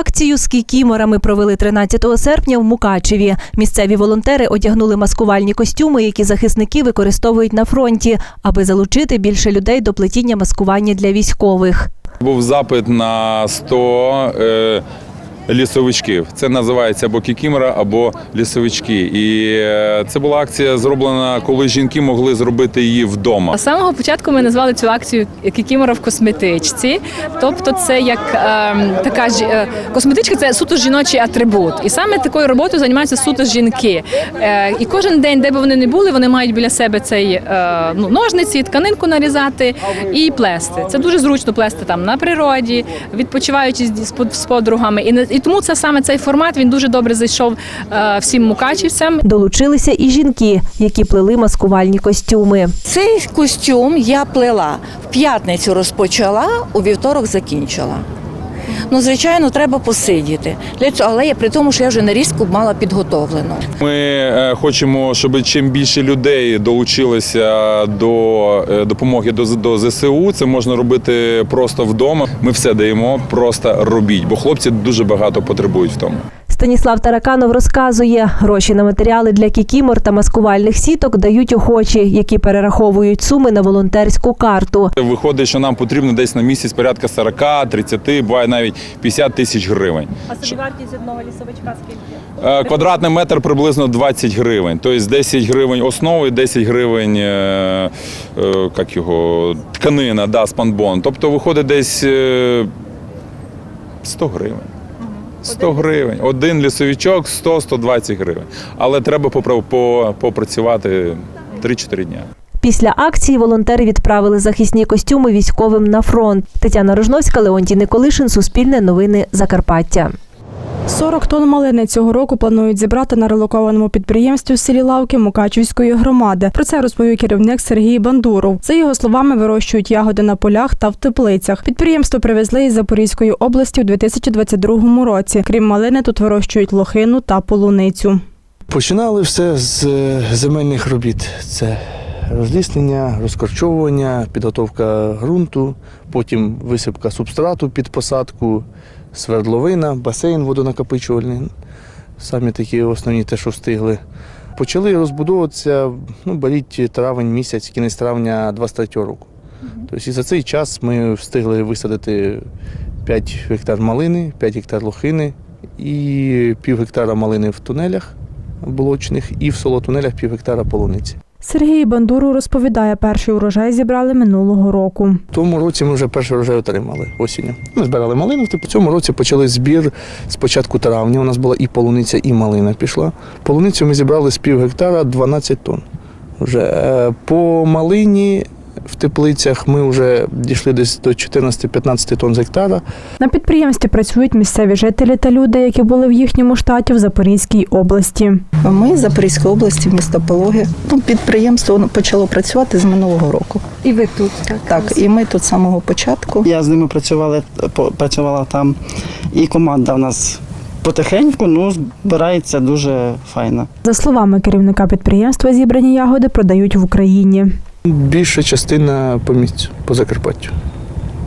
Акцію з кікіморами провели 13 серпня в Мукачеві. Місцеві волонтери одягнули маскувальні костюми, які захисники використовують на фронті, аби залучити більше людей до плетіння маскування для військових. Був запит на 100 е, лісовичків. Це називається або кікімора, або лісовички. І е, це була акція зроблена, коли жінки могли зробити її вдома. З самого початку ми назвали цю акцію Кікімора в косметичці. Тобто, це як ем, така ж е, косметичка, це суто жіночий атрибут. І саме такою роботою займаються суто жінки. Е, і кожен день, де б вони не були, вони мають біля себе цей е, ну, ножниці, тканинку нарізати і плести. Це дуже зручно плести там на природі, відпочиваючи з, з подругами. І, і тому це саме цей формат він дуже добре зайшов е, всім мукачівцям. Долучилися і жінки, які плели маскувальні костюми. Цей костюм я плела в п'ятницю розпочала, у вівторок закінчила. Ну, звичайно, треба посидіти. Для цього, але я при тому, що я вже нарізку мала підготовлену. Ми е, хочемо, щоб чим більше людей долучилося до е, допомоги до, до ЗСУ. Це можна робити просто вдома. Ми все даємо, просто робіть, бо хлопці дуже багато потребують в тому. Станіслав Тараканов розказує, гроші на матеріали для кікімор та маскувальних сіток дають охочі, які перераховують суми на волонтерську карту. Виходить, що нам потрібно десь на місяць порядка 40, 30, буває навіть 50 тисяч гривень. А собівартість одного лісовичка скільки? Е, Квадратний метр приблизно 20 гривень. Тобто 10 гривень основи, 10 гривень е, е, як його, тканина, да, спанбон. Тобто виходить десь е, 100 гривень. 100 гривень. Один лісовичок 100-120 гривень. Але треба попра- по- попрацювати 3-4 дня. Після акції волонтери відправили захисні костюми військовим на фронт. Тетяна Рожновська, Леонтій Николишин, Суспільне новини Закарпаття. 40 тонн малини цього року планують зібрати на релокованому підприємстві в селі Лавки Мукачівської громади. Про це розповів керівник Сергій Бандуров. За його словами, вирощують ягоди на полях та в теплицях. Підприємство привезли із Запорізької області у 2022 році. Крім малини, тут вирощують лохину та полуницю. Починали все з е, земельних робіт. Це розліснення, розкорчовування, підготовка ґрунту, потім висипка субстрату під посадку, свердловина, басейн водонакопичувальний. Самі такі основні те, що встигли. Почали розбудовуватися, ну, беріть травень місяць, кінець травня 23 року. Тобто і за цей час ми встигли висадити 5 гектар малини, 5 гектар лохини і пів гектара малини в тунелях болочних і в солотунелях пів гектара полуниці. Сергій Бандуру розповідає, перший урожай зібрали минулого року. В тому році ми вже перший урожай отримали осінню. Ми збирали малину. В цьому році почали збір з початку травня. У нас була і полуниця, і малина пішла. Полуницю ми зібрали з пів гектара 12 тонн. Вже Е, по малині в теплицях ми вже дійшли десь до 14-15 тонн з гектара. На підприємстві працюють місцеві жителі та люди, які були в їхньому штаті в Запорізькій області. Ми з Запорізької області, місто Пологи. Ну, підприємство почало працювати з минулого року. І ви тут, так? Так, і ми тут з самого початку. Я з ними працювала, працювала там, і команда в нас потихеньку ну, збирається дуже файно. За словами керівника підприємства, зібрані ягоди продають в Україні. Більша частина по місцю, по Закарпаттю.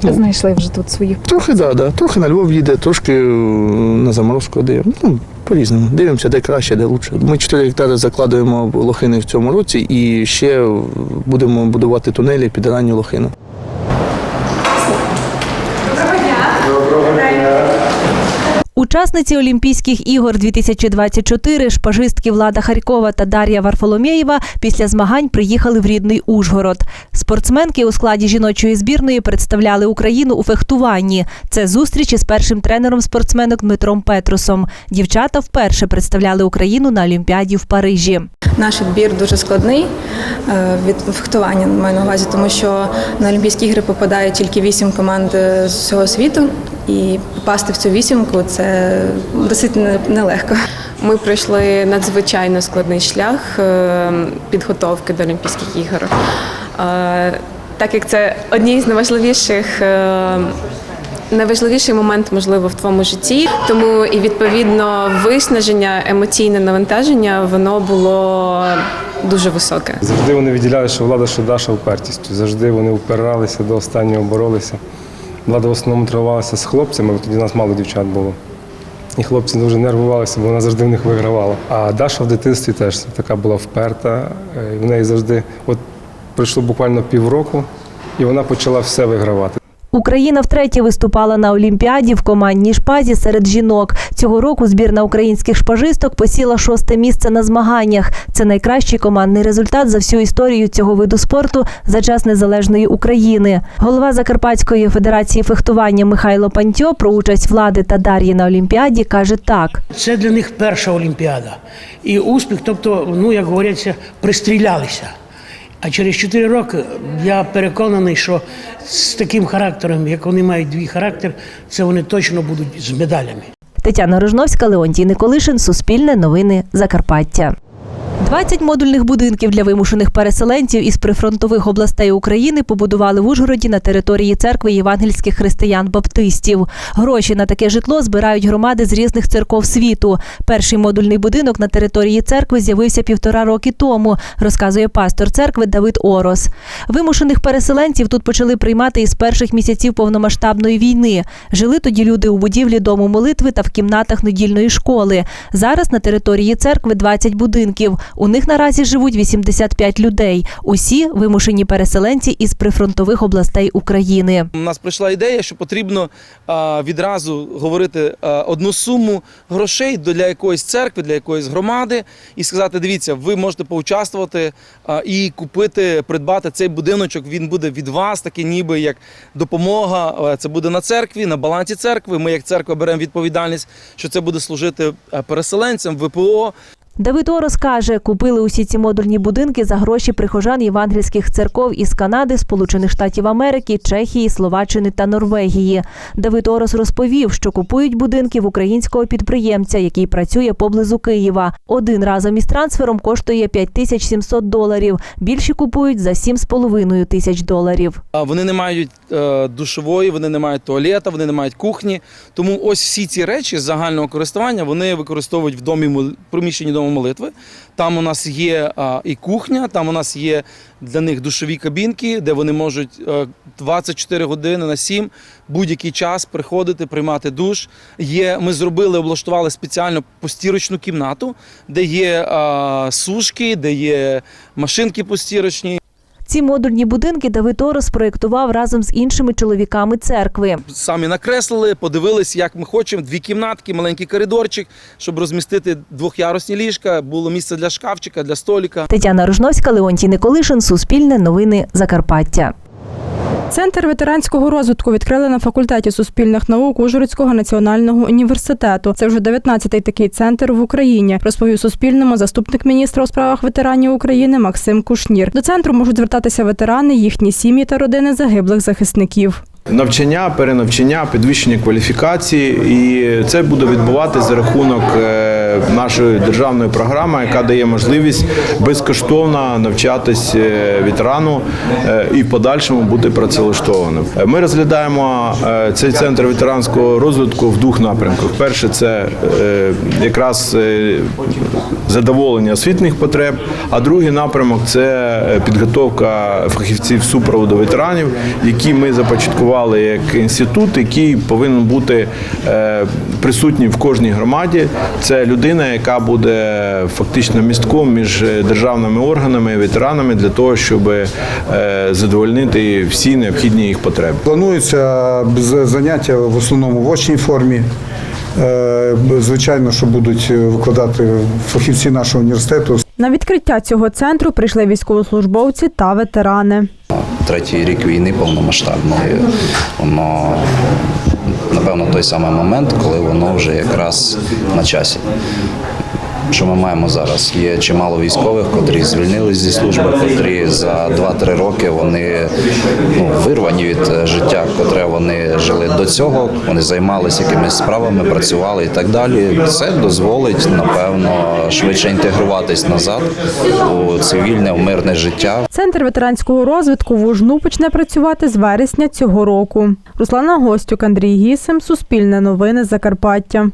Знайшли вже тут своїх. Трохи, да, да. Трохи на Львов їде, трошки е, на заморозку дає. Ну, по-різному. Дивимося, де краще, де краще. Ми 4 гектари закладуємо лохини в цьому році і ще будемо будувати тунелі під ранню лохину. Учасниці Олімпійських ігор 2024 шпажистки Влада Харькова та Дар'я Варфоломєєва після змагань приїхали в рідний Ужгород. Спортсменки у складі жіночої збірної представляли Україну у фехтуванні. Це зустріч із першим тренером спортсменок Дмитром Петрусом. Дівчата вперше представляли Україну на Олімпіаді в Парижі. Наш відбір дуже складний е, від фехтування маю на увазі, тому що на Олімпійські ігри попадає тільки вісім команд е, з всього світу, і попасти в цю вісімку це досить нелегко. Ми пройшли надзвичайно складний шлях е, підготовки до Олімпійських ігор. Е, Так як це одні з найважливіших. е, Найважливіший момент, можливо, в твоєму житті, тому і відповідно виснаження, емоційне навантаження воно було дуже високе. Завжди вони відділяли, що влада, що Даша упертістю. Завжди вони упиралися до останнього боролися. Влада в основному тренувалася з хлопцями, бо тоді нас мало дівчат було. І хлопці дуже нервувалися, бо вона завжди в них вигравала. А Даша в дитинстві теж така була вперта. е, В неї завжди, от пройшло буквально півроку, і вона почала все вигравати. Україна втретє виступала на Олімпіаді в командній шпазі серед жінок. Цього року збірна українських шпажисток посіла шосте місце на змаганнях. Це найкращий командний результат за всю історію цього виду спорту за час незалежної України. Голова Закарпатської федерації фехтування Михайло Пантьо про участь влади та Дар'ї на Олімпіаді каже так. Це для них перша Олімпіада. І успіх, тобто, ну як говоряться, пристрілялися. А через 4 роки я переконаний, що з таким характером, як вони мають дві характер, це вони точно будуть з медалями. Тетяна Рожновська, Леонтій Николишин, Суспільне новини Закарпаття. 20 модульних будинків для вимушених переселенців із прифронтових областей України побудували в Ужгороді на території церкви євангельських християн-баптистів. Гроші на таке житло збирають громади з різних церков світу. Перший модульний будинок на території церкви з'явився півтора роки тому, розказує пастор церкви Давид Орос. Вимушених переселенців тут почали приймати із перших місяців повномасштабної війни. Жили тоді люди у будівлі дому молитви та в кімнатах недільної школи. Зараз на території церкви 20 будинків. У них наразі живуть 85 людей. Усі вимушені переселенці із прифронтових областей України. У нас прийшла ідея, що потрібно відразу говорити одну суму грошей для якоїсь церкви, для якоїсь громади, і сказати: дивіться, ви можете поучаствувати і купити, придбати цей будиночок. Він буде від вас, таке ніби як допомога. Це буде на церкві, на балансі церкви. Ми, як церква, беремо відповідальність, що це буде служити переселенцям, ВПО. Давид Орос каже, купили усі ці модульні будинки за гроші прихожан євангельських церков із Канади, Сполучених Штатів Америки, Чехії, Словаччини та Норвегії. Давид Орос розповів, що купують будинки в українського підприємця, який працює поблизу Києва. Один разом із трансфером коштує 5700 доларів. Більші купують за 7,5 тисяч доларів. Вони не мають е, душової, вони не мають туалета, вони не мають кухні. Тому ось всі ці речі загального користування вони використовують в домі приміщенні дому молитви. Там у нас є і кухня, там у нас є для них душові кабінки, де вони можуть е, 24 години на 7 будь-який час приходити, приймати душ. Є, ми зробили, облаштували спеціально постірочну кімнату, де є сушки, де є машинки постірочні. Ці модульні будинки Давид Орос проєктував разом з іншими чоловіками церкви. самі накреслили, подивилися, як ми хочемо. Дві кімнатки, маленький коридорчик, щоб розмістити двохярусні ліжка. Було місце для шкафчика, для століка. Тетяна Рожновська, Леонтій Николишин, Суспільне новини Закарпаття. Центр ветеранського розвитку відкрили на факультеті суспільних наук Ужгородського національного університету. Це вже 19-й такий центр в Україні. Розповів Суспільному заступник міністра у справах ветеранів України Максим Кушнір. До центру можуть звертатися ветерани, їхні сім'ї та родини загиблих захисників. Навчання, перенавчання, підвищення кваліфікації, і це буде відбуватися за рахунок е, нашої державної програми, яка дає можливість безкоштовно навчатись е, ветерану е, і в подальшому бути працевлаштованим. Ми розглядаємо цей центр ветеранського розвитку в двох напрямках. Перше це якраз задоволення освітніх потреб, а другий напрямок це підготовка фахівців супроводу ветеранів, які ми започаткували як інститут, який повинен бути е, присутній в кожній громаді. Це людина, яка буде фактично містком між державними органами і ветеранами для того, щоб е, задовольнити всі необхідні їх потреби. Планується з- заняття в основному в очній формі. Е, Звичайно, що будуть викладати фахівці нашого університету. На відкриття цього центру прийшли військовослужбовці та ветерани. Третій рік війни повномасштабної. Воно напевно той самий момент, коли воно вже якраз на часі. Що ми маємо зараз? Є чимало військових, котрі звільнились зі служби, котрі за 2-3 роки вони ну, вирвані від е, життя, котре вони жили до цього. Вони займалися якимись справами, працювали і так далі. Це дозволить напевно швидше інтегруватись назад у цивільне, у мирне життя. Центр ветеранського розвитку в Ужну почне працювати з вересня цього року. Руслана Гостюк, Андрій Гісим, Суспільне новини Закарпаття.